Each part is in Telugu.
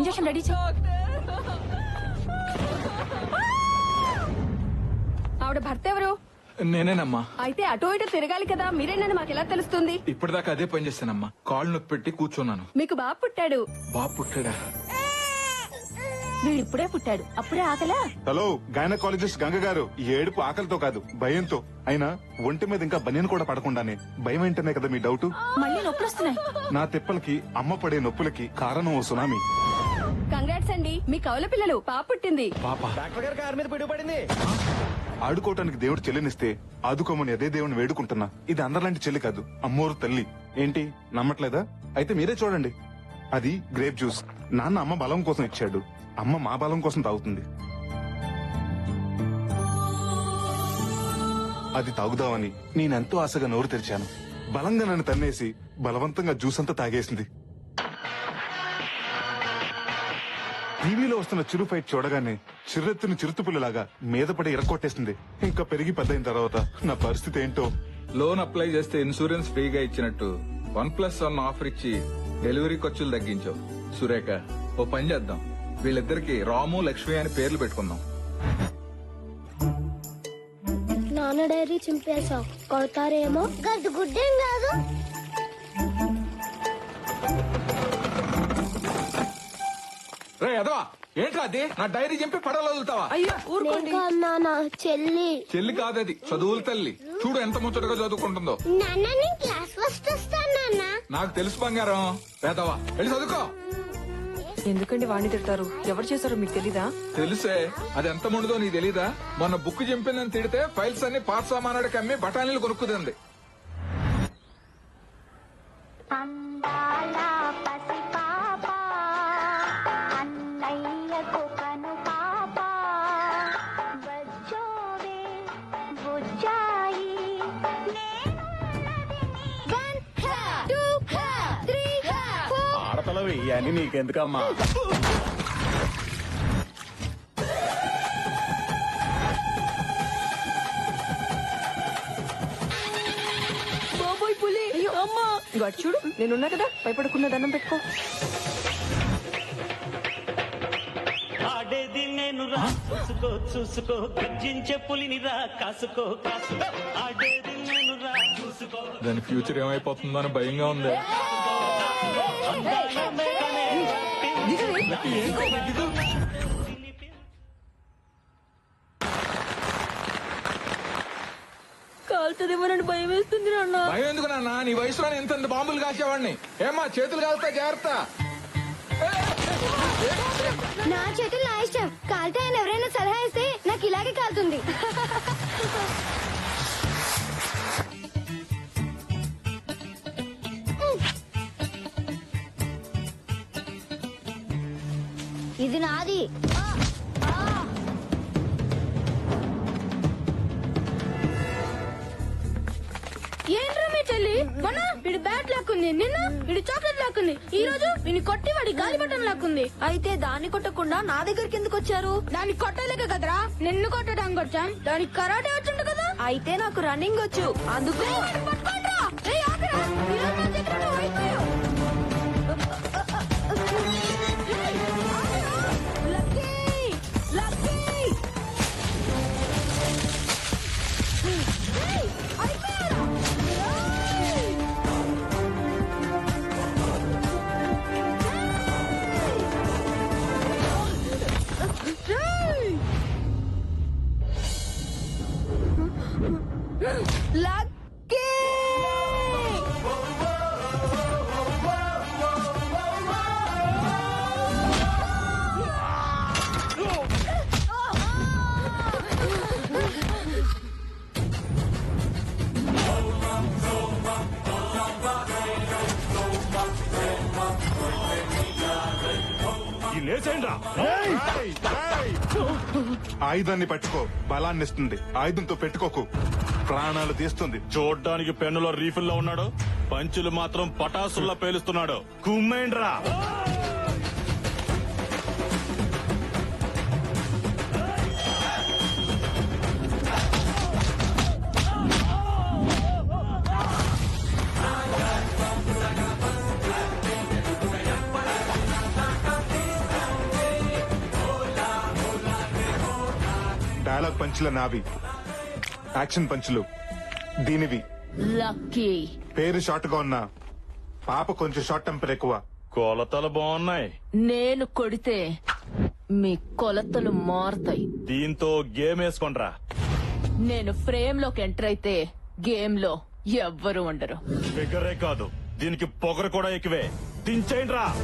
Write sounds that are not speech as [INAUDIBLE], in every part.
ఇంజక్షన్ రెడీ ఆవిడ భర్త ఎవరు? నేనేనమ్మా. అయితే అటు ఇటు తిరగాలి కదా మీరేనని మాకు ఎలా తెలుస్తుంది? ఇప్పటిదాకా అదే పని చేస్తానమ్మా కాళ్ళు నొప్పి పెట్టి కూర్చున్నాను. మీకు బాబు పుట్టాడు. బాబు పుట్టాడా? వీడు ఇప్పుడే పుట్టాడు. అప్పుడే ఆకలా? హలో గైనకాలజిస్ట్ గంగ గారు. ఈ ఏడుపు ఆకలితో కాదు భయంతో. అయినా ఒంటి మీద ఇంకా బనియన్ కూడా పడకుండానే. భయం ఏంటనే కదా మీ డౌట్? మళ్ళీ నొప్పులు వస్తున్నాయి. నా తిప్పలకి అమ్మ పడే నొప్పులకి కారణం ఓ సునామీ. అండి మీ కవల పిల్లలు పాప పుట్టింది. పాప. డాక్టర్ గారి కారు మీద పిడుగుపడింది ఆడుకోవటానికి దేవుడు చెల్లినిస్తే ఆదుకోమని అదే దేవుని వేడుకుంటున్నా. ఇది అందరిలాంటి చెల్లి కాదు అమ్మోరు తల్లి. ఏంటి నమ్మట్లేదా? అయితే మీరే చూడండి. అది గ్రేప్ జ్యూస్. నాన్న అమ్మ బలం కోసం ఇచ్చాడు. అమ్మ మా బలం కోసం తాగుతుంది. అది తాగుదామని నేనెంతో ఆశగా నోరు తెరిచాను. బలంగా నన్ను తన్నేసి బలవంతంగా జ్యూస్ అంతా తాగేసింది. టీవీలో వస్తున్న చిరు ఫైట్ చూడగానే చిర్రెత్తుని చిరుతుపుల్లలాగా మీద పడి ఇరక్కొట్టేసింది ఇంకా పెరిగి పెద్దయిన తర్వాత నా పరిస్థితి ఏంటో? లోన్ అప్లై చేస్తే ఇన్సూరెన్స్ ఫ్రీగా ఇచ్చినట్టు వన్ ప్లస్ వన్ ఆఫర్ ఇచ్చి డెలివరీ ఖర్చులు తగ్గించావు. సురేఖ ఓ పని చేద్దాం. వీళ్ళిద్దరికి రాము లక్ష్మి అని పేర్లు పెట్టుకుందాం. నాన్న డైరీ చింపేశావు. కొడతారేమో? గడ్డు గుడ్డేం కాదు. రే అదవా ఏంట్రా అది? నా డైరీ చెప్పి పడవలు వదులుతావా? అయ్యో ఊరుకోండి. నాన్న చెల్లి? చెల్లి కాదది చదువుల తల్లి. చూడు ఎంత ముచ్చటగా చదువుకుంటుందో. నాన్న నేను క్లాస్ ఫస్ట్ వస్తాను నాన్న. నాకు తెలుసు బంగారం. పేదవా వెళ్ళి చదువుకో. ఎందుకండి వాణ్ణి తిడతారు? ఎవరు చేశారో మీకు తెలీదా? తెలుసే అది ఎంత ముందుదో నీకు తెలీదా? మొన్న బుక్ చింపిందని తిడితే ఫైల్స్ అన్ని పాత సామానాడికి అమ్మి బఠానీలు కొనుక్కుదంది. పసిపాప ఇవన్నీ నీకెందుకమ్మా? బాబోయ్ పులి! అమ్మా! ఇగో అటు చూడు నేనున్నా కదా భయపడకుండా దండం పెట్టుకో. ఆడేది నేను రా చూసుకో చూసుకో గర్జించే పులిని రా కాసుకో కాసుకో. ఆడేది నేను రా చూసుకో. దాని ఫ్యూచర్ ఏమైపోతుందో అని భయంగా ఉంది. కాలుతుందేమోనని భయం వేస్తుంది నాన్న. భయం ఎందుకు నాన్న? నీ వయసులో ఎంత బాంబులు కాసేవాడిని? ఏమ్మా చేతులు కాలుతా జాగ్రత్త. నా చేతులు నా ఇష్టం కాలితే ఆయన ఎవరైనా సలహా ఇస్తే నాకు ఇలాగే కాలుతుంది. ఇది నాది. ఏంట్రా మీ చెల్లి? వీడి బ్యాట్ లాక్కుంది. నిన్న వీడి చాక్లెట్ లాక్కుంది. ఈ రోజు వీని కొట్టి వాడి గాలి బటన్ లాక్కుంది. అయితే దాన్ని కొట్టకుండా నా దగ్గరికి ఎందుకు వచ్చారు? దాన్ని కొట్టలేక కదరా? నిన్ను కొట్టడానికి వచ్చాం. దానికి కరాటే వచ్చిండు కదా? అయితే నాకు రన్నింగ్ వచ్చు. అందుకు [LAUGHS] 蓝 లక్కీ ఆయుధాన్ని పట్టుకో బలాన్ని ఇస్తుంది. ఆయుధంతో పెట్టుకోకు. ప్రాణాలు తీస్తుంది. చూడ్డానికి పెన్నులో రీఫిల్లో ఉన్నాడు. పంచులు మాత్రం పటాసుల్లా పేలుస్తున్నాడు. కుమ్మేండ్రా పంచుల నావి. యాక్షన్ పంచులు. దీనివి. లక్కీ. పేరు షార్ట్గా ఉన్న పాప కొంచెం షార్ట్ టెంపర్ ఎక్కువ. కొలతలు బాగున్నాయి. నేను కొడితే మీ కొలతలు మారుతాయి. దీంతో గేమ్ వేసుకోండ్రా. నేను ఫ్రేమ్లోకి ఎంటర్ అయితే గేమ్లో ఎవ్వరు ఉండరు. ఫిగరే కాదు. దీనికి పొగరు కూడా ఎక్కువే. దించేయండి రా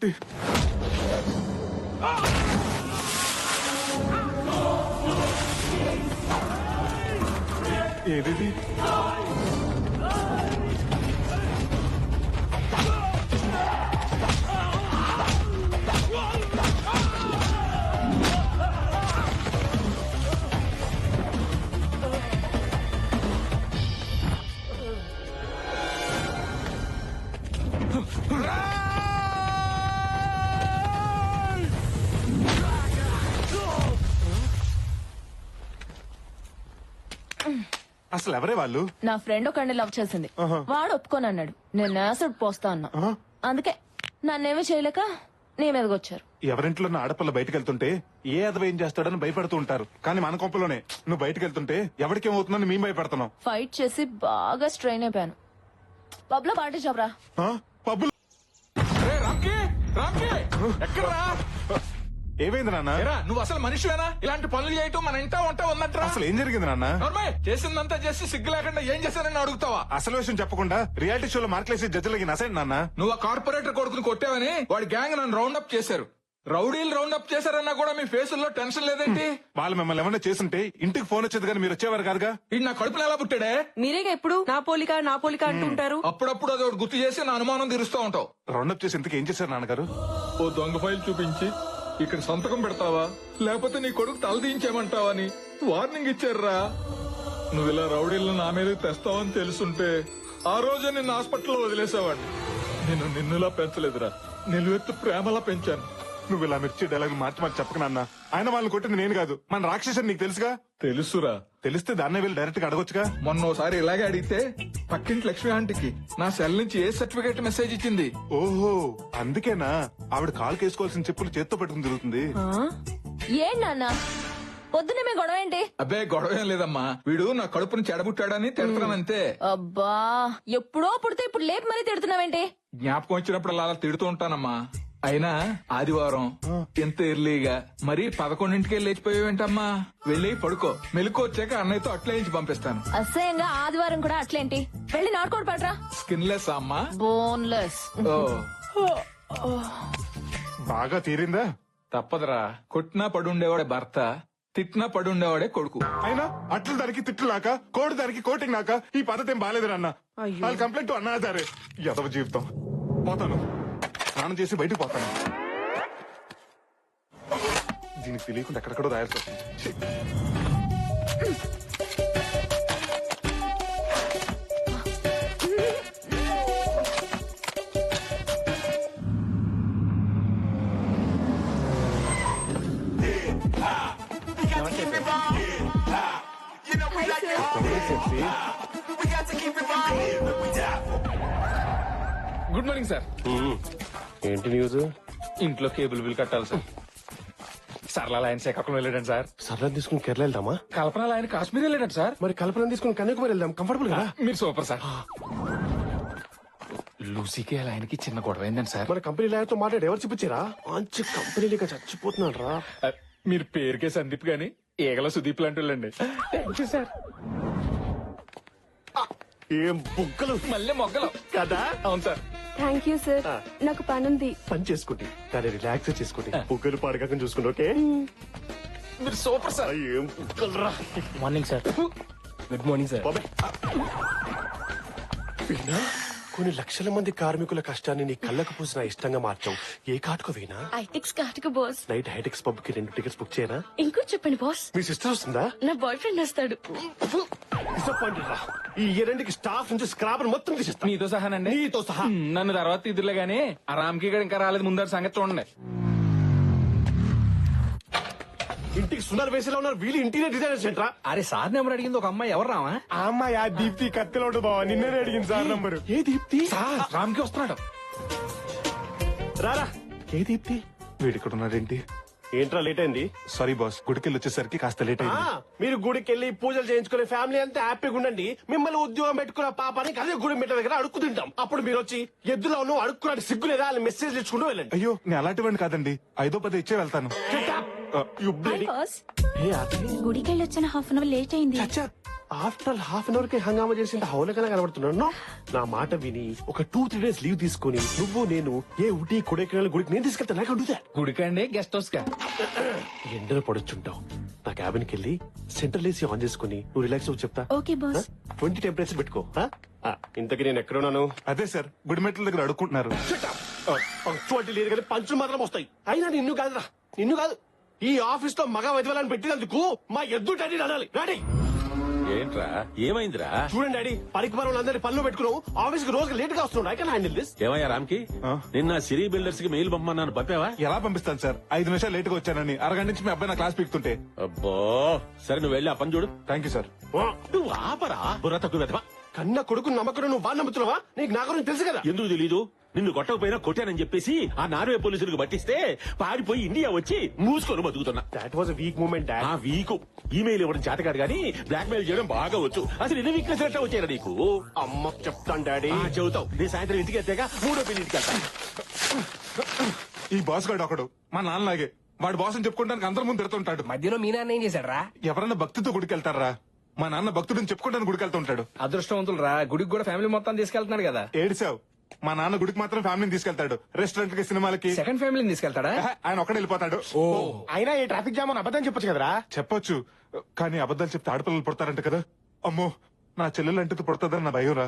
对。అసలు ఎవరే వాళ్ళు? నా ఫ్రెండ్ ఒకడిని లవ్ చేసింది. వాడు ఒప్పుకొని అన్నాడు నేను యాసిడ్ పోస్తా అన్నా. అందుకే నన్నేమీ చేయలేక నీ మీదకి వచ్చారు. ఎవరింట్లో ఉన్న ఆడపిల్ల బయటకు వెళ్తుంటే ఏ అదవ ఏం చేస్తాడని భయపడుతూ ఉంటారు. కానీ మన కొంపలోనే నువ్వు బయటకు వెళ్తుంటే ఎవరికి ఏమవుతుందని మేము భయపడుతున్నాం. ఫైట్ చేసి బాగా స్ట్రెయిన్ అయిపోయాను. పబ్లో పార్టీ చెప్పరా? పబ్బులు ఎక్కడ్రా? ఏమైంది నాన్న? ఏరా నువ్వు అసలు మనిషివేనా? ఇలాంటి పనులు చేయటం మన ఇంటా ఉంటా ఉన్నట్రా అసలు ఏం జరిగింది నాన్న? నోర్మయ్ చేసిందంతా చేసి సిగ్గు లేకుండా ఏం చేశానని అడుగుతావా? అసలు విషయం చెప్పకుండా రియాలిటీ షోలో మార్కులేసి జడ్జిలకి నసండి నాన్న. నువ్వు ఆ కార్పొరేటర్ కొడుకుని కొట్టావని వాడి గ్యాంగ్ నన్ను రౌండ్ అప్ చేశారు. రౌడీలు రౌండ్ అప్ చేశారన్నా కూడా మీ ఫేసుల్లో టెన్షన్ లేదేంటి? వాళ్ళు మిమ్మల్ని ఏమన్నా చేస్తుంటే ఇంటికి ఫోన్ వచ్చేది కానీ మీరు వచ్చేవారు కాదుగా? నా కడుపులో ఎలా పుట్టాడే? మీరేగా ఎప్పుడు? నా పోలిక నా పోలిక అంటుంటారు అప్పుడప్పుడు అది ఒకటి గుర్తు చేసి నా అనుమానం తీరుస్తూ ఉంటావు. రౌండప్ చేసి ఇంతకు ఏం చేశారు నాన్నగారు? ఓ దొంగ ఫైల్ చూపించి ఇక్కడ సంతకం పెడతావా? లేకపోతే నీ కొడుకు తలదించేమంటావా అని వార్నింగ్ ఇచ్చారురా నువ్వు ఇలా రౌడీలను నా మీద తెస్తావని తెలుసుంటే ఆ రోజు నిన్ను హాస్పిటల్లో వదిలేసావాడిని. నేను నిన్నులా పెంచలేదురా. నిలువెత్తు ప్రేమలా పెంచాను. నువ్వు ఇలా మిర్చి డైలాగ్ మార్చి మార్చి చెప్పక నాన్న. ఆయన వాళ్ళని కొట్టింది నేను కాదు. మన రాక్షసుని నీకు తెలుసుగా? తెలుసురా. తెలిస్తే దాన్నే వెళ్ళి డైరెక్ట్గా అడగొచ్చుగా? మొన్న ఒకసారి ఇలాగే అడిగితే పక్కింటి లక్ష్మి ఆంటీకి నా సెల్ నుంచి ఏ సర్టిఫికేట్ మెసేజ్ ఇచ్చింది? ఓహో అందుకేనా? ఆవిడ కాలు కేసుకోవాల్సిన చెప్పులు చేత్తో పెట్టుకుని తిరుగుతుంది. ఏంటి నాన్న? పొద్దునే మీ గొడవ ఏంటి? అబ్బే గొడవ ఏం లేదమ్మా. వీడు నా కడుపుని చెడబుట్టాడని తిడతానంతే అబ్బా ఎప్పుడో పుడితే ఇప్పుడు లేపు మరీ తిడుతున్నావేంటి? జ్ఞాపకం వచ్చినప్పుడు అలా తిడుతూ ఉంటానమ్మా. అయినా ఆదివారం ఎంత ఎర్లీగా మరి పదకొండింటికే లేచిపోయావేంటమ్మా? వెళ్ళి పడుకో. మెలకు వచ్చాక అన్నయ్యతో అట్లే ఇచ్చి పంపిస్తాను. అసహ్యంగా ఆదివారం కూడా అట్లేంటి? వెళ్ళి నాటుకోడు పడరా స్కిన్లెస్ అమ్మా? బోన్లెస్. ఓ. బాగా తీరిందా? తప్పదురా. కొట్టినా పడుండేవాడే భర్త. తిట్టినా పడుండేవాడే కొడుకు. అయినా అట్లు దానికి తిట్లు నాక కోడి దానికి కోటింగ్ నాక ఈ పద్ధతి ఏం బాగాలేదు నాన్న అయ్యో. వాళ్ళు కంప్లైంట్ అన్నా సరే ఎదవ జీవితం. పోతాను. స్నానం చేసి బయటకు పోతాను. దీనికి తెలియకుండా ఎక్కడెక్కడో రాయాల్సి వస్తుంది ఛీ. గుడ్ మార్నింగ్ సార్ ఏంటి న్యూస్ ఇంట్లో కేబుల్ బిల్ కట్టాలి సార్ సరళ ఆయన శ్రీకాకుళం వెళ్ళాడండి సార్ సరళ తీసుకుని కేరళ వెళ్దామా? కల్పన ఆయన కాశ్మీర్ వెళ్ళాడు సార్ మరి కల్పన తీసుకుని కన్యాకుమారి వెళ్దాం. కంఫర్టబుల్ కదా? మీరు సూపర్ సార్ లూసీకి ఆయనకి చిన్న గొడవ అయిందండి సార్ మన కంపెనీ లాయర్తో మాట్లాడి ఎవరు చూపించారా? మంచి కంపెనీ లేక చచ్చిపోతున్నాడు రా. మీరు పేరుకే సందీప్ గాని ఏగల సుదీప్ లాంటి వాళ్ళండి థ్యాంక్ యూ సార్ ఏం బుగ్గలు? మళ్ళీ మొగ్గలు. కదా? అవును సార్. థ్యాంక్ యూ సార్ నాకు పనుంది. పని చేసుకోండి. కానీ రిలాక్స్ చేసుకోండి. బుగ్గలు పాడకాకని చూసుకోండి ఓకే? మీరు సూపర్ సార్. ఏం బుగ్గలు రా morning sir good morning sir బాబాయ్ కొన్ని లక్షల మంది కార్మికుల కష్టాన్ని నీ కళ్ళకు పూసిన ఇష్టంగా మార్చావు. ఏ కాటుకు వీణా? ఐటెక్స్ కాటుకు బాస్. నైట్ హైటెక్స్ పబ్కి రెండు టికెట్స్ బుక్ చేయనా? ఇంకో చెప్పండి బాస్. మీ సిస్టర్ వస్తుందా? నా బాయ్ ఫ్రెండ్ వస్తాడు. డిసప్పాయింటెడ్ రా. ఈ ఇయరింటికి స్టాఫ్ నుంచి స్క్రాపర్ మొత్తం తీసేస్తా. మీతో సహానండి. నీతో సహా. నన్ను తర్వాత ఇదిలే గానీ ఆ రామ్కి ఇక్కడ ఇంకా రాలేదు. ముందర సంగతి చూడండి. ఇంటికి సున్నారు వేసేలా ఉన్నారు. వీళ్ళు ఇంటీరియర్ డిజైనర్స్ ఏంట్రా? అరే సార్ నెంబర్ అడిగింది? ఒక అమ్మాయి ఎవరు రావా? ఆ అమ్మాయి ఆ దీప్తి కత్తిలోడు బావా నిన్నే అడిగింది సార్ నంబరు. ఏ దీప్తి? రామ్కి వస్తున్నాడు. రారా. ఏ దీప్తి? వీడు ఇక్కడ ఉన్నాడేంటి ఏంట్రా లేట్ అయింది? సారీ బాస్ గుడికెళ్ళి వచ్చేసరికి కాస్త లేట్ ఆ, అయింది మీరు గుడికి వెళ్ళి పూజలు చేయించుకునే ఫ్యామిలీ అంతా హ్యాపీగా ఉండండి. మిమ్మల్ని ఉద్యోగం పెట్టుకున్న పాపానికి అదే గుడి మెట్ల దగ్గర అడుక్కు తింటాం. అప్పుడు మీరు వచ్చి ఎద్దులో నువ్వు అడుక్కున్నాడు సిగ్గు లేదా అని మెసేజ్ ఇచ్చుకుంటూ వెళ్ళండి. అయ్యో నేను అలాంటివాడిని కాదండి. ఐదో పది ఇచ్చే వెళ్తాను. గుడికి వెళ్ళొచ్చిన హాఫ్ అన్ అవర్ లేట్ అయింది. ఆఫ్టర్ హాఫ్ అన్ అవర్కి హంగామా చేసి హౌలకలా కనబడుతున్నాను. No. నా మాట విని ఒక టూ త్రీ డేస్ లీవ్ తీసుకొని నువ్వు నేను ఏ ఊటీ కొడైకెళ్ళ గుడికి నేను తీసుకెళ్తా. నాకు అడుగుతా గుడికండి గెస్ట్ హౌస్ కా. ఎండలో పడొచ్చుంటావు నా క్యాబిన్కి వెళ్ళి సెంట్రల్ ఏసీ ఆన్ చేసుకుని నువ్వు రిలాక్స్ అవ్వు చెప్తా. ఓకే బాస్ ట్వంటీ టెంపరేచర్ పెట్టుకో. ఆ? ఆ, ఇంతకీ నేను ఎక్కడున్నాను అదే సార్ గుడి మెట్ల దగ్గర అడుక్కుంటున్నారు. పంక్చువాలిటీ లేదు కానీ పంచులు మాత్రం వస్తాయి. అయినా నిన్ను కాదురా. నిన్ను కాదు. ఈ ఆఫీస్లో మగ వెదవాలని పెట్టినందుకు మా ఎద్దు డాడీ అనాలి డాడీ ఏంట్రా? ఏమైందిరా? చూడండి డాడీ పనికి పనులు అందరి పనులు పెట్టుకున్నావు. ఆఫీస్కి రోజు లేట్గా వస్తున్నాడు ఐ కెన్ హ్యాండిల్ దిస్ ఏమయ్యా రామ్కి? నిన్న సిరీ బిల్డర్స్కి మెయిల్ పంపమన్నాను. పంపావా? ఎలా పంపిస్తాను సార్? ఐదు నిమిషాలు లేట్గా వచ్చానని. అరగంట నుంచి మీ అబ్బాయి నా క్లాస్ పీకుతుంటే. అబ్బో! సరే నువ్వు వెళ్ళి ఆ పని చూడు. థ్యాంక్ యూ సార్ నువ్వు ఆపరా? బుర్ర తక్కువ కన్న కొడుకు నమ్మకం నువ్వు బాగా నమ్ముతున్నావా? నీకు నా గురించి తెలుసు కదా. ఎందుకు తెలీదు? నిన్ను కొట్టకపోయినా కొట్టానని చెప్పేసి ఆ నార్వే పోలీసులకు పట్టిస్తే పారిపోయి ఇండియా వచ్చి మూసుకొని బతుకుతున్నా. దాట్ వాజ్ వీక్ మూమెంట్ ఆ వీకు. ఈమెయిల్ ఇవ్వడం చేతకాదు కానీ బ్లాక్ మెయిల్ చేయడం బాగా వచ్చు. అసలు ఎన్ని వీక్నెస్ ఎట్లా వచ్చారా నీకు? అమ్మ చెప్తాను డాడీ ఆ చెబుతావు. నేను సాయంత్రం ఇంటికి వెళ్తాక మూడో పెళ్ళి ఇంటికి వెళ్తాను. ఈ బాస్ గాడు ఒకడు. మా నాన్నలాగే. వాడు బాస్ అని చెప్పుకోవడానికి అందరి ముందు తిడుతుంటాడు మధ్యలో మీ నాన్న ఏం చేశాడు రా ఎవరన్నా భక్తితో గుడికి వెళ్తారా మా నాన్న భక్తుడిని చెప్పుకోవడానికి గుడికి వెళ్తుంటాడు అదృష్టవంతులు రా. గుడికి కూడా ఫ్యామిలీ మొత్తం తీసుకెళ్తున్నాడు కదా. ఏడిసావు? మా నాన్న గుడికి మాత్రం ఫ్యామిలీని తీసుకెళ్తాడు. రెస్టారెంట్కి సినిమాలకి. సెకండ్ ఫ్యామిలీని తీసుకెళ్తాడా? ఆహా, ఆయన ఒక్కడే వెళ్ళిపోతాడు. అయినా ఈ ట్రాఫిక్ జామ్ అని అబద్ధం చెప్పొచ్చు కదరా? చెప్పొచ్చు. కానీ అబద్ధాలు చెప్తే ఆడపిల్లలు పుడతారంట కదా. అమ్మో నా చెల్లెలు అంటే పుడతాదని నా భయం రా